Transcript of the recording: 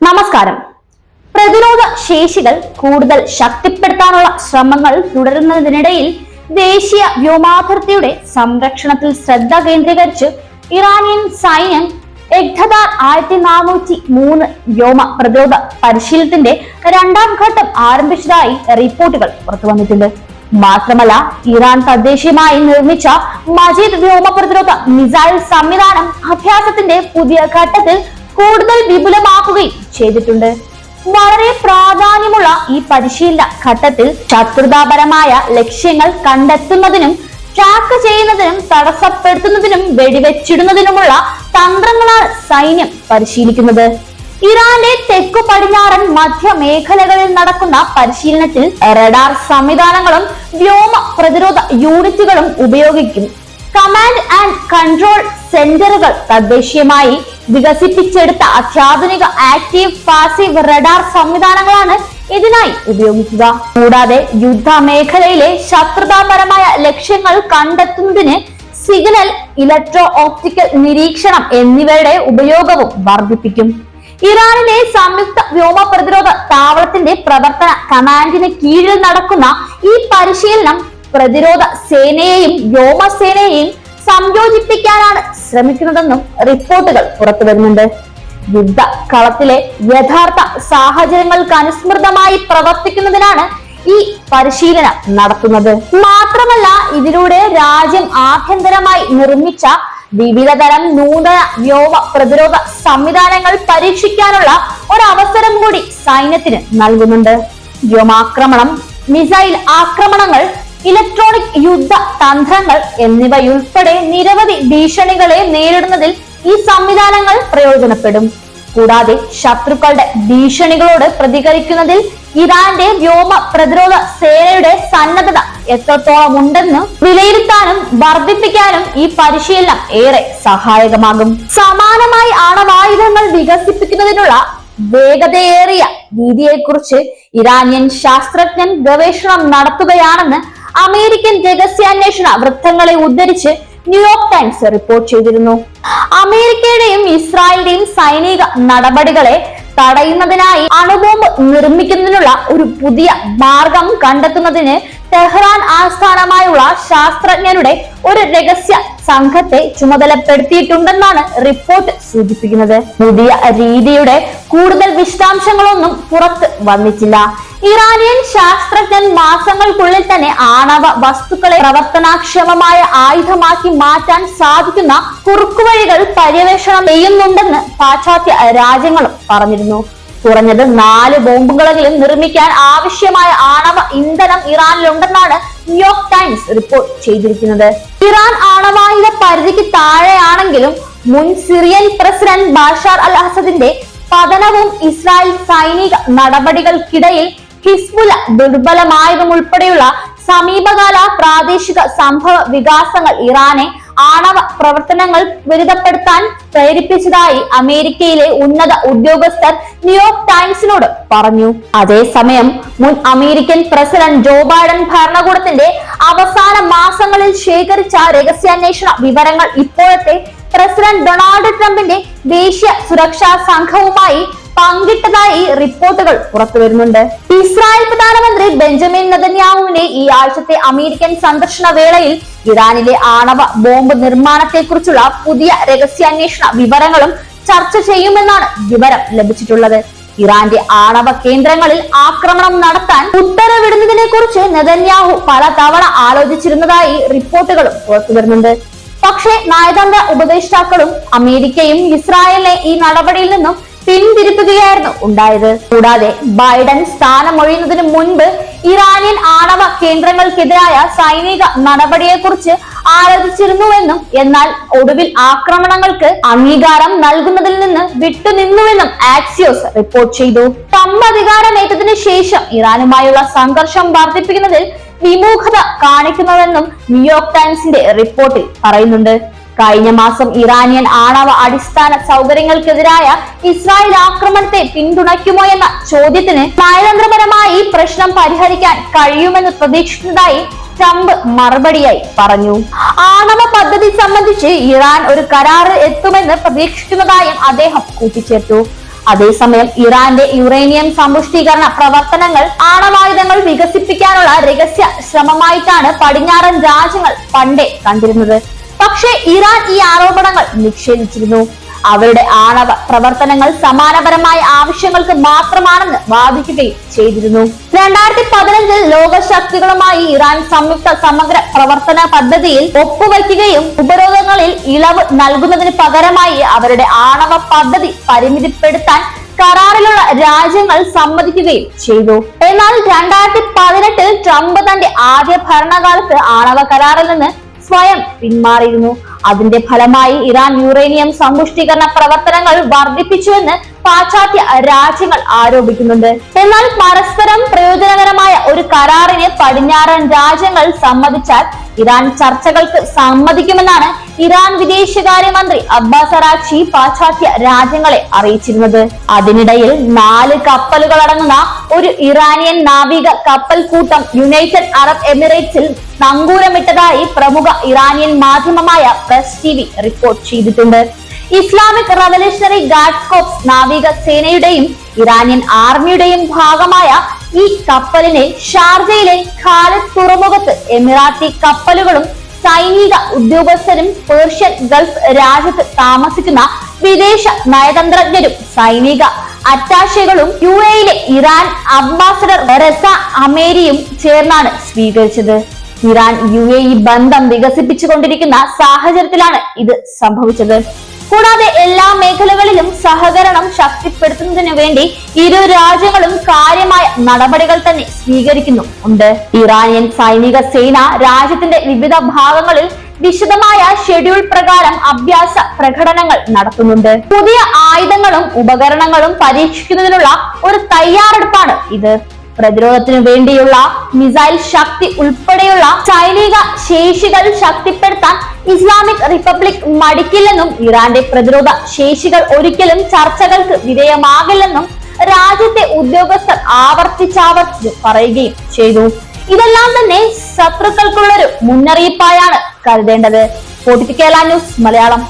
നമസ്കാരം. പ്രതിരോധ ശേഷികൾ കൂടുതൽ ശക്തിപ്പെടുത്താനുള്ള ശ്രമങ്ങൾ തുടരുന്നതിനിടയിൽ ദേശീയ വ്യോമാതിർത്തിയുടെ സംരക്ഷണത്തിൽ ശ്രദ്ധ കേന്ദ്രീകരിച്ച് ഇറാനിയൻ സൈന്യം എഗ്ധദാർ ആയിരത്തി നാനൂറ്റി മൂന്ന് വ്യോമ പ്രതിരോധ പരിശീലനത്തിന്റെ രണ്ടാം ഘട്ടം ആരംഭിച്ചതായി റിപ്പോർട്ടുകൾ പുറത്തുവന്നിട്ടുണ്ട് മാത്രമല്ല ഇറാൻ തദ്ദേശീയമായി നിർമ്മിച്ച മജീദ് വ്യോമ പ്രതിരോധ മിസൈൽ സംവിധാനം അഭ്യാസത്തിന്റെ പുതിയ ഘട്ടത്തിൽ കൂടുതൽ വിപുലമാക്കുകയും ചെയ്തിട്ടുണ്ട്. വളരെ പ്രാധാന്യമുള്ള ഈ പരിശീലന ഘട്ടത്തിൽ ശത്രുതാപരമായ ലക്ഷ്യങ്ങൾ കണ്ടെത്തുന്നതിനും ട്രാക്ക് ചെയ്യുന്നതിനും തടസ്സപ്പെടുത്തുന്നതിനും വെടിവെച്ചിടുന്നതിനുമുള്ള തന്ത്രങ്ങളാണ് സൈന്യം പരിശീലിക്കുന്നത്. ഇറാന്റെ തെക്കു പടിഞ്ഞാറൻ മധ്യ മേഖലകളിൽ നടക്കുന്ന പരിശീലനത്തിൽ റഡാർ സംവിധാനങ്ങളും വ്യോമ പ്രതിരോധ യൂണിറ്റുകളും ഉപയോഗിക്കും. കമാൻഡ് ആൻഡ് കൺട്രോൾ സെന്ററുകൾ തദ്ദേശീയമായി വികസിപ്പിച്ചെടുത്ത അത്യാധുനിക ആക്റ്റീവ് പാസീവ് റഡാർ സംവിധാനങ്ങളാണ് ഇതിനായി ഉപയോഗിക്കുക. കൂടാതെ യുദ്ധ മേഖലയിലെ ശത്രുതാപരമായ ലക്ഷ്യങ്ങൾ കണ്ടെത്തുന്നതിന് സിഗ്നൽ ഇലക്ട്രോ ഓപ്റ്റിക്കൽ നിരീക്ഷണം എന്നിവയുടെ ഉപയോഗവും വർദ്ധിപ്പിക്കും. ഇറാനിലെ സംയുക്ത വ്യോമ പ്രതിരോധ താവളത്തിന്റെ പ്രവർത്തന കമാൻഡിന് കീഴിൽ നടക്കുന്ന ഈ പരിശീലനം പ്രതിരോധ സേനയെയും വ്യോമസേനയെയും സംയോജിപ്പിക്കാനാണ് ശ്രമിക്കുന്നതെന്നും റിപ്പോർട്ടുകൾ പുറത്തു വരുന്നുണ്ട്. യുദ്ധ കളത്തിലെ യഥാർത്ഥ സാഹചര്യങ്ങൾക്ക് അനുസ്മൃതമായി പ്രവർത്തിക്കുന്നതിനാണ് ഈ പരിശീലനം നടത്തുന്നത്. മാത്രമല്ല ഇതിലൂടെ രാജ്യം ആഭ്യന്തരമായി നിർമ്മിച്ച വിവിധതരം നൂതന വ്യോമ പ്രതിരോധ സംവിധാനങ്ങൾ പരീക്ഷിക്കാനുള്ള ഒരവസരം കൂടി സൈന്യത്തിന് നൽകുന്നുണ്ട്. വ്യോമാക്രമണം മിസൈൽ ആക്രമണങ്ങൾ ഇലക്ട്രോണിക് യുദ്ധ തന്ത്രങ്ങൾ എന്നിവയുൾപ്പെടെ നിരവധി ഭീഷണികളെ നേരിടുന്നതിൽ ഈ സംവിധാനങ്ങൾ പ്രയോജനപ്പെടും. കൂടാതെ ശത്രുക്കളുടെ ഭീഷണികളോട് പ്രതികരിക്കുന്നതിൽ ഇറാന്റെ വ്യോമ പ്രതിരോധ സേനയുടെ സന്നദ്ധത എത്രത്തോളം ഉണ്ടെന്ന് വിലയിരുത്താനും വർദ്ധിപ്പിക്കാനും ഈ പരിശീലനം ഏറെ സഹായകമാകും. സമാനമായി ആണവായുധങ്ങൾ വികസിപ്പിക്കുന്നതിനുള്ള വേഗതയേറിയ രീതിയെക്കുറിച്ച് ഇറാനിയൻ ശാസ്ത്രജ്ഞൻ ഗവേഷണം നടത്തുകയാണെന്ന് അമേരിക്കൻ രഹസ്യാന്വേഷണ വൃത്തങ്ങളെ ഉദ്ധരിച്ച് ന്യൂയോർക്ക് ടൈംസ് റിപ്പോർട്ട് ചെയ്തിരുന്നു. അമേരിക്കയുടെയും ഇസ്രായേലിന്റെയും സൈനിക നടപടികളെ തടയുന്നതിനായി അണുബോംബ് നിർമ്മിക്കുന്നതിനുള്ള ഒരു പുതിയ മാർഗം കണ്ടെത്തുന്നതിന് ടെഹ്റാൻ ആസ്ഥാനമായുള്ള ശാസ്ത്രജ്ഞരുടെ ഒരു രഹസ്യ സംഘത്തെ ചുമതലപ്പെടുത്തിയിട്ടുണ്ടെന്നാണ് റിപ്പോർട്ട് സൂചിപ്പിക്കുന്നത്. പുതിയ രീതിയുടെ കൂടുതൽ വിശദാംശങ്ങളൊന്നും പുറത്ത് വന്നിട്ടില്ല. ഇറാനിയൻ ശാസ്ത്രജ്ഞൻ മാസങ്ങൾക്കുള്ളിൽ തന്നെ ആണവ വസ്തുക്കളെ പ്രവർത്തനാക്ഷമമായ ആയുധമാക്കി മാറ്റാൻ സാധിക്കുന്ന കുറുക്കുവഴികൾ പര്യവേഷണം ചെയ്യുന്നുണ്ടെന്ന് പാശ്ചാത്യ രാജ്യങ്ങളും പറഞ്ഞിരുന്നു. കുറഞ്ഞത് നാല് ബോംബുകളെങ്കിലും നിർമ്മിക്കാൻ ആവശ്യമായ ആണവ ഇന്ധനം ഇറാനിലുണ്ടെന്നാണ് ന്യൂയോർക്ക് ടൈംസ് റിപ്പോർട്ട് ചെയ്തിരിക്കുന്നത്. ഇറാൻ ആണവായുധ പരിധിക്ക് താഴെയാണെങ്കിലും മുൻ സിറിയൻ പ്രസിഡന്റ് ബാഷാർ അൽ അസദിന്റെ പതനവും ഇസ്രായേൽ സൈനിക നടപടികൾക്കിടയിൽ ഹിസ്ബുല ദുർബലമായതും ഉൾപ്പെടെയുള്ള സമീപകാല പ്രാദേശിക സംഭവ വികാസങ്ങൾ ഇറാനെ ആണവ പ്രവർത്തനങ്ങൾ ത്വരിതപ്പെടുത്താൻ പ്രേരിപ്പിച്ചതായി അമേരിക്കയിലെ ഉന്നത ഉദ്യോഗസ്ഥർ ന്യൂയോർക്ക് ടൈംസിനോട് പറഞ്ഞു. അതേസമയം മുൻ അമേരിക്കൻ പ്രസിഡന്റ് ജോ ബൈഡൻ ഭരണകൂടത്തിന്റെ അവസാന മാസങ്ങളിൽ ശേഖരിച്ച രഹസ്യാന്വേഷണ വിവരങ്ങൾ ഇപ്പോഴത്തെ പ്രസിഡന്റ് ഡൊണാൾഡ് ട്രംപിന്റെ ദേശീയ സുരക്ഷാ സംഘവുമായി പങ്കിട്ടതായി റിപ്പോർട്ടുകൾ പുറത്തു വരുന്നുണ്ട്. ഇസ്രായേൽ പ്രധാനമന്ത്രി ബെഞ്ചമിൻ നെതന്യാഹുവിന്റെ ഈ ആഴ്ചത്തെ അമേരിക്കൻ സന്ദർശന വേളയിൽ ഇറാനിലെ ആണവ ബോംബ് നിർമ്മാണത്തെക്കുറിച്ചുള്ള പുതിയ രഹസ്യാന്വേഷണ വിവരങ്ങളും ചർച്ച ചെയ്യുമെന്നാണ് വിവരം ലഭിച്ചിട്ടുള്ളത്. ഇറാന്റെ ആണവ കേന്ദ്രങ്ങളിൽ ആക്രമണം നടത്താൻ ഉത്തരവിടുന്നതിനെ കുറിച്ച് നെതന്യാഹു പലതവണ ആലോചിച്ചിരുന്നതായി റിപ്പോർട്ടുകളും പുറത്തുവരുന്നുണ്ട് പക്ഷേ നയതന്ത്ര ഉപദേഷ്ടാക്കളും അമേരിക്കയും ഇസ്രായേലിനെ ഈ നടപടിയിൽ നിന്നും പിന്തിരിപ്പിക്കുകയായിരുന്നു ഉണ്ടായത്. കൂടാതെ ബൈഡൻ സ്ഥാനമൊഴിയുന്നതിന് മുൻപ് ഇറാനിയൻ ആണവ കേന്ദ്രങ്ങൾക്കെതിരായ സൈനിക നടപടിയെക്കുറിച്ച് ആലോചിച്ചിരുന്നുവെന്നും എന്നാൽ ഒടുവിൽ ആക്രമണങ്ങൾക്ക് അംഗീകാരം നൽകുന്നതിൽ നിന്ന് വിട്ടുനിന്നുവെന്നും ആക്സിയോസ് റിപ്പോർട്ട് ചെയ്തു. ട്രംപ് അധികാരമേറ്റതിനു ശേഷം ഇറാനുമായുള്ള സംഘർഷം വർദ്ധിപ്പിക്കുന്നതിൽ വിമുഖത കാണിക്കുന്നതെന്നും ന്യൂയോർക്ക് ടൈംസിന്റെ റിപ്പോർട്ടിൽ പറയുന്നുണ്ട്. കഴിഞ്ഞ മാസം ഇറാനിയൻ ആണവ അടിസ്ഥാന സൗകര്യങ്ങൾക്കെതിരായ ഇസ്രായേൽ ആക്രമണത്തെ പിന്തുണയ്ക്കുമോ എന്ന ചോദ്യത്തിന് നയതന്ത്രപരമായി പ്രശ്നം പരിഹരിക്കാൻ കഴിയുമെന്ന് പ്രതീക്ഷിക്കുന്നതായി ട്രംപ് മറുപടിയായി പറഞ്ഞു. ആണവ പദ്ധതി സംബന്ധിച്ച് ഇറാൻ ഒരു കരാറിൽ എത്തുമെന്ന് പ്രതീക്ഷിക്കുന്നതായും അദ്ദേഹം കൂട്ടിച്ചേർത്തു. അതേസമയം ഇറാന്റെ യുറേനിയം സമ്പുഷ്ടീകരണ പ്രവർത്തനങ്ങൾ ആണവായുധങ്ങൾ വികസിപ്പിക്കാനുള്ള രഹസ്യ ശ്രമമായിട്ടാണ് പടിഞ്ഞാറൻ രാജ്യങ്ങൾ പണ്ടേ കണ്ടിരുന്നത്. പക്ഷേ ഇറാൻ ഈ ആരോപണങ്ങൾ നിഷേധിച്ചിരുന്നു. അവരുടെ ആണവ പ്രവർത്തനങ്ങൾ സമാനപരമായ ആവശ്യങ്ങൾക്ക് മാത്രമാണെന്ന് വാദിക്കുകയും ചെയ്തിരുന്നു. രണ്ടായിരത്തി പതിനഞ്ചിൽ ലോകശക്തികളുമായി ഇറാൻ സംയുക്ത സമഗ്ര പ്രവർത്തന പദ്ധതിയിൽ ഒപ്പുവയ്ക്കുകയും ഉപരോധങ്ങളിൽ ഇളവ് നൽകുന്നതിന് പകരമായി അവരുടെ ആണവ പദ്ധതി പരിമിതിപ്പെടുത്താൻ കരാറിലുള്ള രാജ്യങ്ങൾ സമ്മതിക്കുകയും ചെയ്തു. എന്നാൽ രണ്ടായിരത്തി പതിനെട്ടിൽ ട്രംപ് തന്റെ ആദ്യ ഭരണകാലത്ത് ആണവ കരാറിൽ നിന്ന് സ്വയം പിന്മാറിയിരുന്നു. അതിന്റെ ഫലമായി ഇറാൻ യുറേനിയം സമ്പുഷ്ടീകരണ പ്രവർത്തനങ്ങൾ വർദ്ധിപ്പിച്ചുവെന്ന് പാശ്ചാത്യ രാജ്യങ്ങൾ ആരോപിക്കുന്നുണ്ട്. എന്നാൽ പരസ്പരം പ്രയോജനകരമായ ഒരു കരാറിന് പടിഞ്ഞാറൻ രാജ്യങ്ങൾ സമ്മതിച്ചാൽ ഇറാൻ ചർച്ചകൾക്ക് സമ്മതിക്കുമെന്നാണ് ഇറാൻ വിദേശകാര്യമന്ത്രി അബ്ബാസ് അറാച്ചി പാശ്ചാത്യ രാജ്യങ്ങളെ അറിയിച്ചിരുന്നത്. അതിനിടയിൽ നാല് കപ്പലുകൾ അടങ്ങുന്ന ഒരു ഇറാനിയൻ നാവിക കപ്പൽ കൂട്ടം യുണൈറ്റഡ് അറബ് എമിറേറ്റ്സിൽ നങ്കൂരമിട്ടതായി പ്രമുഖ ഇറാനിയൻ മാധ്യമമായ പ്രസ് ടി റിപ്പോർട്ട് ചെയ്തിട്ടുണ്ട്. ഇസ്ലാമിക് റവല്യൂഷണറി ഗാർഡ് കോപ്സ് നാവിക സേനയുടെയും ഇറാനിയൻ ആർമിയുടെയും ഭാഗമായ ഈ കപ്പലിനെ ഷാർജയിലെ ഖാലിദ് തുറമുഖത്ത് എമിറാത്തി കപ്പലുകളും സൈനിക ഉദ്യോഗസ്ഥരും പേർഷ്യൻ ഗൾഫ് രാജ്യത്ത് താമസിക്കുന്ന വിദേശ നയതന്ത്രജ്ഞരും സൈനിക അറ്റാഷകളും യു എയിലെ ഇറാൻ അംബാസഡർ റസ അമേരിയും ചേർന്നാണ് സ്വീകരിച്ചത്. ഇറാൻ യു എ ബന്ധം വികസിപ്പിച്ചുകൊണ്ടിരിക്കുന്ന സാഹചര്യത്തിലാണ് ഇത് സംഭവിച്ചത്. കൂടാതെ എല്ലാ മേഖലകളിലും സഹകരണം ശക്തിപ്പെടുത്തുന്നതിന് വേണ്ടി ഇരു രാജ്യങ്ങളും കാര്യമായ നടപടികൾ തന്നെ സ്വീകരിക്കുന്നു. ഉണ്ട്. ഇറാനിയൻ സൈനിക സേന രാജ്യത്തിന്റെ വിവിധ ഭാഗങ്ങളിൽ വിശദമായ ഷെഡ്യൂൾ പ്രകാരം അഭ്യാസ പ്രകടനങ്ങൾ നടത്തുന്നുണ്ട്. പുതിയ ആയുധങ്ങളും ഉപകരണങ്ങളും പരീക്ഷിക്കുന്നതിനുള്ള ഒരു തയ്യാറെടുപ്പാണ് ഇത്. പ്രതിരോധത്തിനു വേണ്ടിയുള്ള മിസൈൽ ശക്തി ഉൾപ്പെടെയുള്ള സൈനിക ശേഷികൾ ശക്തിപ്പെടുത്താൻ ഇസ്ലാമിക് റിപ്പബ്ലിക് മടിക്കില്ലെന്നും ഇറാന്റെ പ്രതിരോധ ശേഷികൾ ഒരിക്കലും ചർച്ചകൾക്ക് വിധേയമാകില്ലെന്നും രാജ്യത്തെ ഉദ്യോഗസ്ഥർ ആവർത്തിച്ചാവർത്തിച്ച് പറയുകയും ചെയ്തു. ഇതെല്ലാം തന്നെ ശത്രുക്കൾക്കുള്ളൊരു മുന്നറിയിപ്പായാണ് കരുതേണ്ടത്. കേരള ന്യൂസ് മലയാളം.